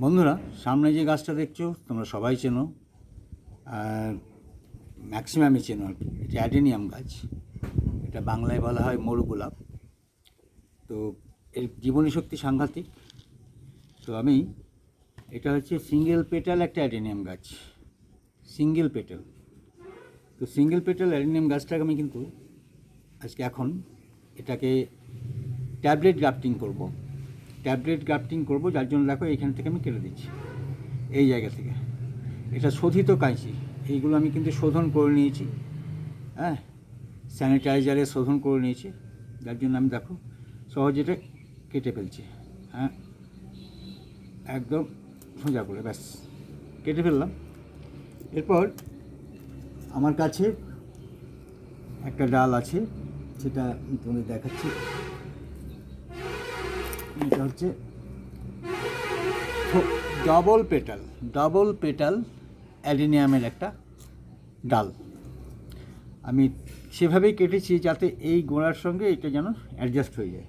বন্ধুরা, সামনে যে গাছটা দেখছ, তোমরা সবাই চেনো। ম্যাক্সিমামই চেনো আর কি। এটা অ্যাডেনিয়াম গাছ। এটা বাংলায় বলা হয় মরু গোলাপ। তো এর জীবনী শক্তি সাংঘাতিক। তো আমি, এটা হচ্ছে সিঙ্গেল পেটাল একটা অ্যাডেনিয়াম গাছ। সিঙ্গেল পেটাল তো সিঙ্গেল পেটাল অ্যাডেনিয়াম গাছটাকে আমি কিন্তু আজকে এখন এটাকে ট্যাবলেট গ্রাফটিং করব। ট্যাবলেট গ্রাফটিং করব, যার জন্য দেখো এইখান থেকে আমি কেটে দিচ্ছি, এই জায়গা থেকে। এটা শোধিত কাঁচি এইগুলো আমি কিন্তু শোধন করে নিয়েছি হ্যাঁ? স্যানিটাইজারে শোধন করে নিয়েছি, যার জন্য আমি দেখো সহজে এটা কেটে ফেলছি হ্যাঁ? একদম সোজা করে, ব্যাস, কেটে ফেললাম। এরপর আমার কাছে একটা ডাল আছে, সেটা তোমাদের দেখাচ্ছি। এটা হচ্ছে ডবল পেটাল ডবল পেটাল অ্যাডিনিয়ামের একটা ডাল। আমি সেভাবেই কেটেছি যাতে এই গোড়ার সঙ্গে এটা যেন অ্যাডজাস্ট হয়ে যায়।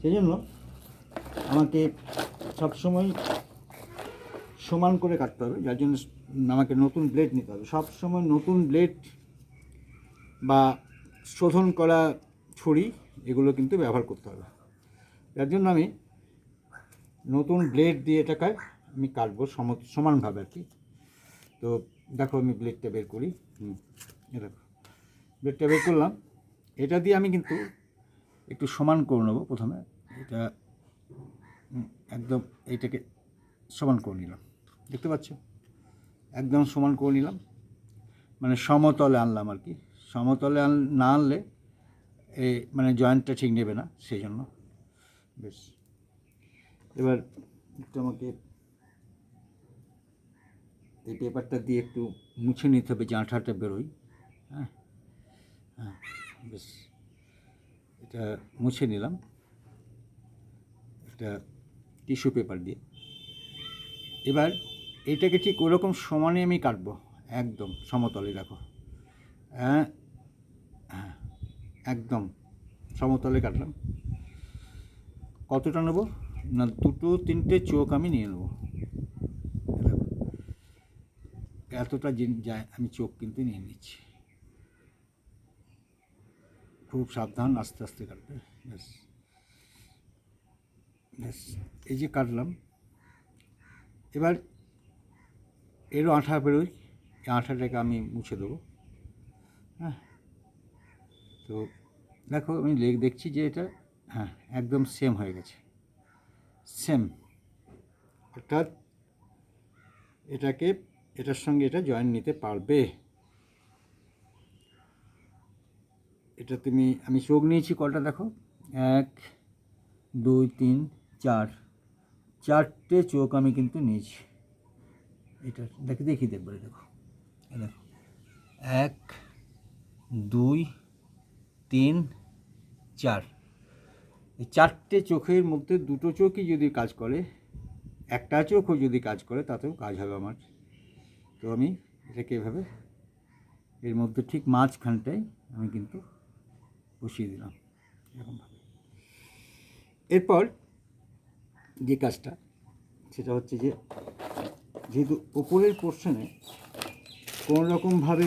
সেই জন্য আমাকে সবসময় সমান করে কাটতে হবে, যার জন্য আমাকে নতুন ব্লেড নিতে হবে। সব সময় নতুন ব্লেড বা শোধন করা ছুরি, এগুলো কিন্তু ব্যবহার করতে হবে। যার জন্য আমি নতুন ব্লেড দিয়ে এটাকে আমি কাটবো সম, সমানভাবে আর কি। তো দেখো আমি ব্লেডটা বের করি। হুম দেখো। ব্লেডটা বের করলাম। এটা দিয়ে আমি কিন্তু একটু সমান করে নেব প্রথমে। এটা একদম এইটাকে সমান করে নিলাম। দেখতে পাচ্ছ? একদম সমান করে নিলাম। মানে সমতলে আনলাম আর কি। সমতলে আন, না আনলে এ মানে জয়েন্টটা ঠিক নেবে না, সেই জন্য। বেশ। এবার একটু আমাকে এই পেপারটা দিয়ে একটু মুছে নিতে হবে, যে আঠাটা বেরোই হ্যাঁ? হ্যাঁ বেশ। এটা মুছে নিলাম। একটা টিস্যু পেপার দিয়ে। এবার এটাকে ঠিক ওরকম সমানে আমি কাটবো, একদম সমতলে, দেখো। হ্যাঁ হ্যাঁ একদম সমতলে কাটলাম। কতটা নেব? না, দুটো, তিনটে চোখ আমি নিয়ে নেব। এতটা যায় আমি চোখ কিন্তু নিয়ে নিচ্ছি। খুব সাবধান, আস্তে আস্তে কাটবে। ব্যাস। ব্যাস, এই যে কাটলাম। এবার এরও আঠা বেরোয় এই আঠাটাকে আমি মুছে দেবো। হ্যাঁ। তো দেখো, আমি লেগ দেখছি যে এটা হ্যাঁ একদম সেম হয়ে গেছে। সেম অর্থাৎ এটাকে, এটার সঙ্গে এটা জয়েন নিতে পারবে। এটা তুমি, আমি চোখ নিয়েছি কলটা দেখো। এক, দুই, তিন, চার। চারটে চোখ আমি কিন্তু নিয়েছি। এটা দেখে দেখি দেখব দেখো। দেখো। এক, দুই, তিন, চার। এই চারটে চোখের মধ্যে দুটো চোখই যদি কাজ করে, একটা চোখও যদি কাজ করে, তাতেও কাজ হবে আমার। তো আমি এটাকে এভাবে, এর মধ্যে ঠিক মাঝখানটায় আমি কিন্তু বসিয়ে দিলাম, এরকমভাবে। এরপর যে কাজটা, সেটা হচ্ছে যে, যেহেতু ওপরের পোর্শনে কোনো রকমভাবে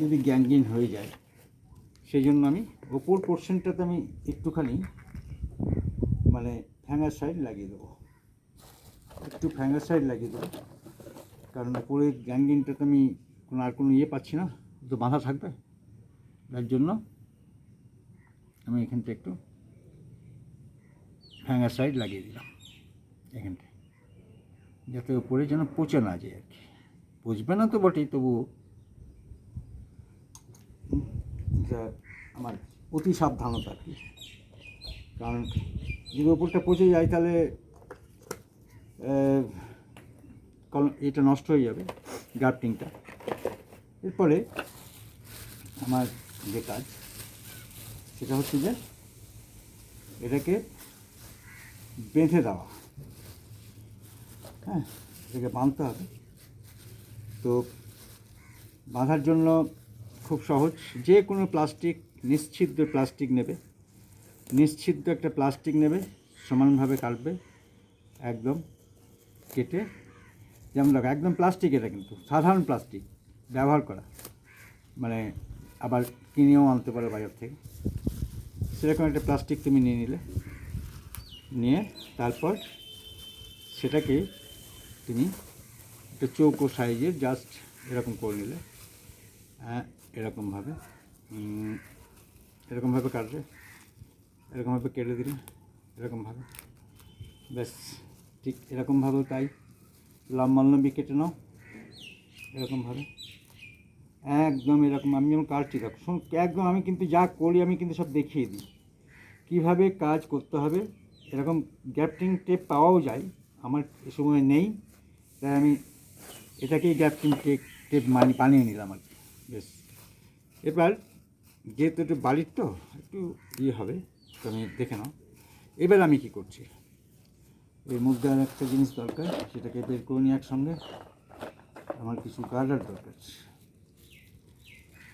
যদি গ্যাঙ্গিন হয়ে যায় সেই জন্য আমি ওপর পোর্শনটাতে আমি একটুখানি মানে ফ্যাঙ্গার সাইড লাগিয়ে দেবো। একটু ফ্যাঙ্গার সাইড লাগিয়ে দেবো। কারণ ওপরের গ্যাঙ্গিনটাতে আমি কোনো আর কোনো ইয়ে পাচ্ছি না তো বাঁধা থাকবে। তার জন্য আমি এখানটা একটু ফ্যাঙ্গার সাইড লাগিয়ে দিলাম এখানটায়। যাতে ওপরে যেন পচে না যায় আর কি। পচবে না তো বটেই, তবুও। এটা আমার অতি সাবধানতা। কি কারণ যদি ওপরটা পচে যায় তাহলে এটা নষ্ট হয়ে যাবে গ্রাফটিংটা এরপরে আমার যে কাজ, সেটা হচ্ছে যে এটাকে বেঁধে দেওয়া। হ্যাঁ এটাকে বাঁধতে হবে। তো বাঁধার জন্য খুব সহজ, যে কোনো প্লাস্টিক নিশ্চিদ্র প্লাস্টিক নেবে। নিশ্চিদ্র একটা প্লাস্টিক নেবে, সমানভাবে কাটবে, একদম কেটে, যেমন দেখো, একদম প্লাস্টিক এটা কিন্তু, সাধারণ প্লাস্টিক ব্যবহার করা। মানে আবার কিনেও আনতে পারো বাজার থেকে। সেরকম একটা প্লাস্টিক তুমি নিয়ে নিলে, নিয়ে তারপর সেটাকে তুমি একটা চৌকো সাইজের, জাস্ট এরকম করে নিলে হ্যাঁ এরকমভাবে। এরকমভাবে কাটবে। এরকমভাবে কেটে দিলে এরকমভাবে ব্যাস, ঠিক এরকমভাবেও তাই। লম্বালম্বি কেটে নাও এরকমভাবে একদম এরকম, আমি যেমন কাটছি দেখো। একদম আমি কিন্তু যা করি, আমি কিন্তু সব দেখিয়ে দিই। কীভাবে কাজ করতে হবে, এরকম গ্যাপটিং টেপ পাওয়াও যায়, আমার এ সময় নেই। তাই আমি এটাকেই গ্যাপটিং টেপ টেপ মানি বানিয়ে নিলাম আর কি। বেশ এবার যেহেতু একটু বাড়ির তো একটু ইয়ে হবে তো আমি দেখে নাও। এবার আমি কি করছি? এর মধ্যে আর একটা জিনিস দরকার সেটাকে বের করে নিই একসঙ্গে। আমার কিছু গার্ডার দরকার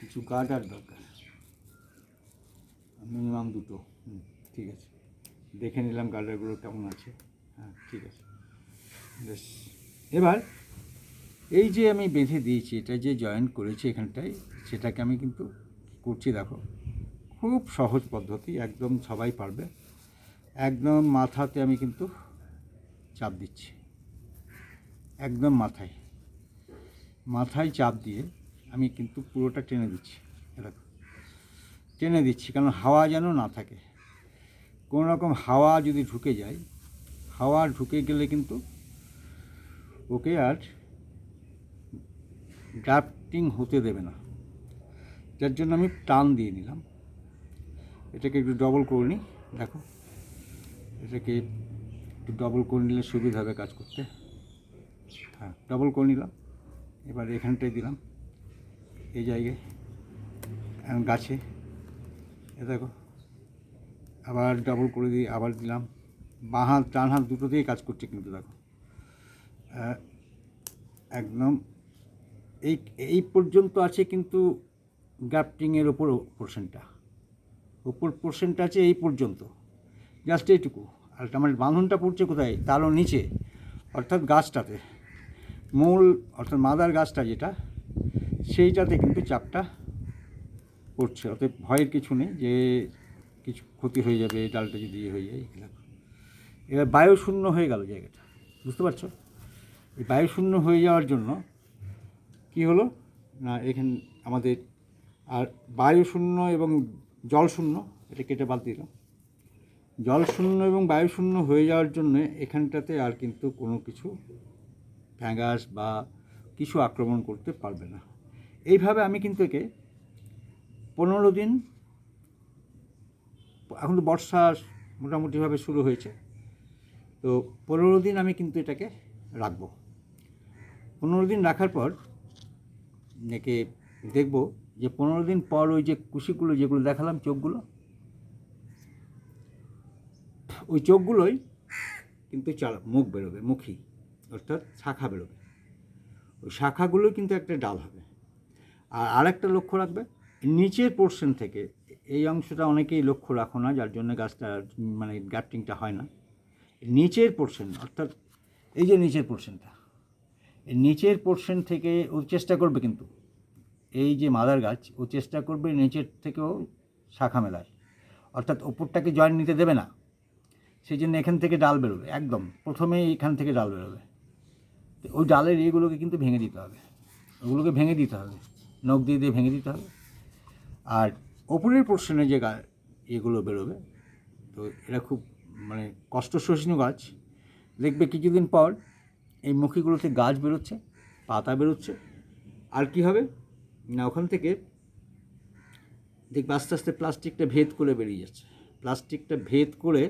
কিছু গার্ডার দরকার। মিনিমাম দুটো হুম, ঠিক আছে। দেখে নিলাম গার্ডারগুলো কেমন আছে। হ্যাঁ ঠিক আছে। বেশ। এবার এই যে আমি বেঁধে দিয়েছি এটা যে জয়েন করেছি এখানটায় সেটাকে আমি কিন্তু করছি, দেখো। খুব সহজ পদ্ধতি, একদম সবাই পারবে। একদম মাথাতে আমি কিন্তু চাপ দিচ্ছি। একদম মাথায়। মাথায় চাপ দিয়ে আমি কিন্তু পুরোটা টেনে দিচ্ছি। এরকম। টেনে দিচ্ছি, কারণ হাওয়া যেন না থাকে। কোনো রকম হাওয়া যদি ঢুকে যায়, হাওয়া ঢুকে গেলে কিন্তু ওকে আর ড্রাফটিং হতে দেবে না। যার জন্য আমি টান দিয়ে নিলাম। এটাকে একটু ডবল করে নিই, দেখো। এটাকে একটু ডবল করে নিলে সুবিধা হবে কাজ করতে। হ্যাঁ ডবল করে নিলাম। এবার এখানটায় দিলাম, এই জায়গায় গাছে। এ দেখো, আবার ডবল করে দিয়ে আবার দিলাম। বাঁ হাত, ডান হাত দুটো দিয়েই কাজ করছে কিন্তু দেখো। একদম এই এই পর্যন্ত আছে কিন্তু গ্রাফটিংয়ের ওপর পোর্শনটা ওপর পোর্শনটা আছে এই পর্যন্ত। জাস্ট এইটুকু। আর আমার বাঁধনটা পড়ছে কোথায়? তারও নিচে, অর্থাৎ গাছটাতে। মূল, অর্থাৎ মাদার গাছটা যেটা, সেইটাতে কিন্তু চাপটা পড়ছে। অতএব ভয়ের কিছু নেই যে কিছু ক্ষতি হয়ে যাবে, এই ডালটা যদি ইয়ে হয়ে যায়। এবার বায়ু শূন্য হয়ে গেল জায়গাটা। বুঝতে পারছ? এই বায়ু শূন্য হয়ে যাওয়ার জন্য কি হলো? না, এখানে আমাদের আর বায়ু শূন্য এবং জল শূন্য, এটা কেটে বাদ দিলাম জল শূন্য এবং বায়ু শূন্য হয়ে যাওয়ার জন্য এখানটাতে আর কিন্তু কোনো কিছু ফ্যাঙ্গাস বা কিছু আক্রমণ করতে পারবে না। এইভাবে আমি কিন্তু একে পনেরো দিন এখন তো বর্ষা মোটামুটিভাবে শুরু হয়েছে। তো পনেরো দিন আমি কিন্তু এটাকে রাখব। পনেরো দিন রাখার পর একে দেখব যে পনেরো দিন পর ওই যে কুশিগুলো যেগুলো দেখালাম চোখগুলো, ওই চোখগুলোই কিন্তু চালা, মুখ বেরোবে মুখী অর্থাৎ শাখা বেরোবে। ওই শাখাগুলো কিন্তু একটা ডাল হবে। আর আরেকটা লক্ষ্য রাখবে, নিচের পোর্শন থেকে, এই অংশটা অনেকেই লক্ষ্য রাখো না, যার জন্য গাছটা মানে গ্যাপটিংটা হয় না। নিচের পোর্শন অর্থাৎ এই যে নিচের পোর্শনটা নিচের পোর্শন থেকে ও চেষ্টা করবে কিন্তু এই যে মাদার গাছ, ও চেষ্টা করবে নিচের থেকেও শাখা মেলায়। অর্থাৎ ওপরটাকে জয়েন নিতে দেবে না। সেই জন্য এখান থেকে ডাল বেরোবে, একদম। প্রথমেই এখান থেকে ডাল বেরোবে। ওই ডালের এগুলোকে কিন্তু ভেঙে দিতে হবে। ওগুলোকে ভেঙে দিতে হবে। নখ দিয়ে দিয়ে ভেঙে দিতে হবে। আর ওপরের পোর্শনে যে গা এগুলো বেরোবে, তো এরা খুব মানে কষ্ট সহিষ্ণু গাছ। দেখবে কিছুদিন পর এই মুখীগুলোতে গাছ বেরোচ্ছে, পাতা বেরোচ্ছে। আর কি হবে? না, ওখান থেকে দেখবে আস্তে আস্তে প্লাস্টিকটা ভেদ করে বেরিয়ে যাচ্ছে। প্লাস্টিকটা ভেদ করে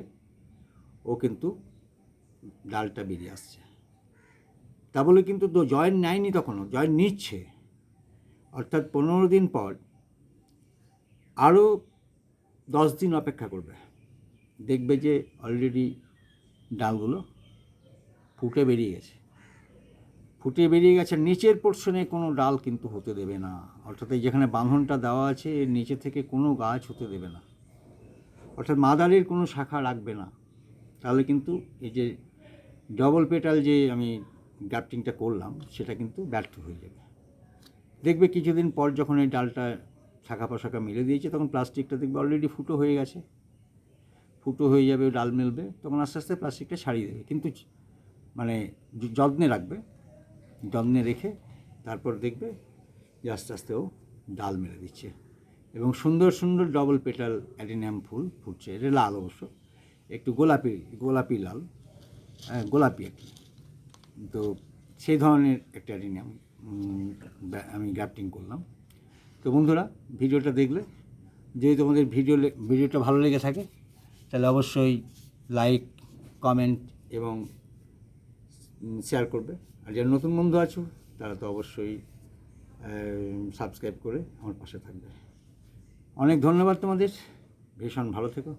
ও কিন্তু ডালটা বেরিয়ে আসছে। তা বলে কিন্তু জয়েন নেয়নি তখনও, জয়েন নিচ্ছে। অর্থাৎ পনেরো দিন পর আরও দশ দিন অপেক্ষা করবে। দেখবে যে অলরেডি ডালগুলো ফুটে বেরিয়ে গেছে। ফুটে বেরিয়ে গেছে, নিচের পোর্শনে কোনো ডাল কিন্তু হতে দেবে না। অর্থাৎ এই যেখানে বাঁধনটা দেওয়া আছে, এর নিচে থেকে কোনো গাছ হতে দেবে না। অর্থাৎ মাদারের কোনো শাখা রাখবে না। তাহলে কিন্তু এই যে ডবল পেটাল যে আমি গ্রাফটিংটা করলাম, সেটা কিন্তু ব্যর্থ হয়ে যাবে। দেখবে কিছুদিন পর যখন এই ডালটা শাখা পোশাখা মেলে দিয়েছে, তখন প্লাস্টিকটা দেখবে অলরেডি ফুটো হয়ে গেছে। ফুটো হয়ে যাবে, ডাল মেলবে, তখন আস্তে আস্তে প্লাস্টিকটা ছাড়িয়ে দেবে। কিন্তু মানে যত্নে রাখবে। যত্নে রেখে তারপর দেখবে যে আস্তে আস্তে ও ডাল মেরে দিচ্ছে। এবং সুন্দর সুন্দর ডবল পেটাল অ্যাডিনিয়াম ফুল ফুটছে। এটা লাল অবশ্য। একটু গোলাপি গোলাপি লাল। হ্যাঁ গোলাপি আর কি। তো সেই ধরনের একটা অ্যাডিনিয়াম আমি গ্রাফটিং করলাম। তো বন্ধুরা, ভিডিওটা দেখলে, যদি তোমাদের ভিডিও ভিডিওটা ভালো লেগে থাকে, তাহলে অবশ্যই লাইক কমেন্ট এবং শেয়ার করবে। আর যারা নতুন বন্ধু আছো, তারা তো অবশ্যই সাবস্ক্রাইব করে আমার পাশে থাকবে। অনেক ধন্যবাদ তোমাদের। ভীষণ ভালো থেকো।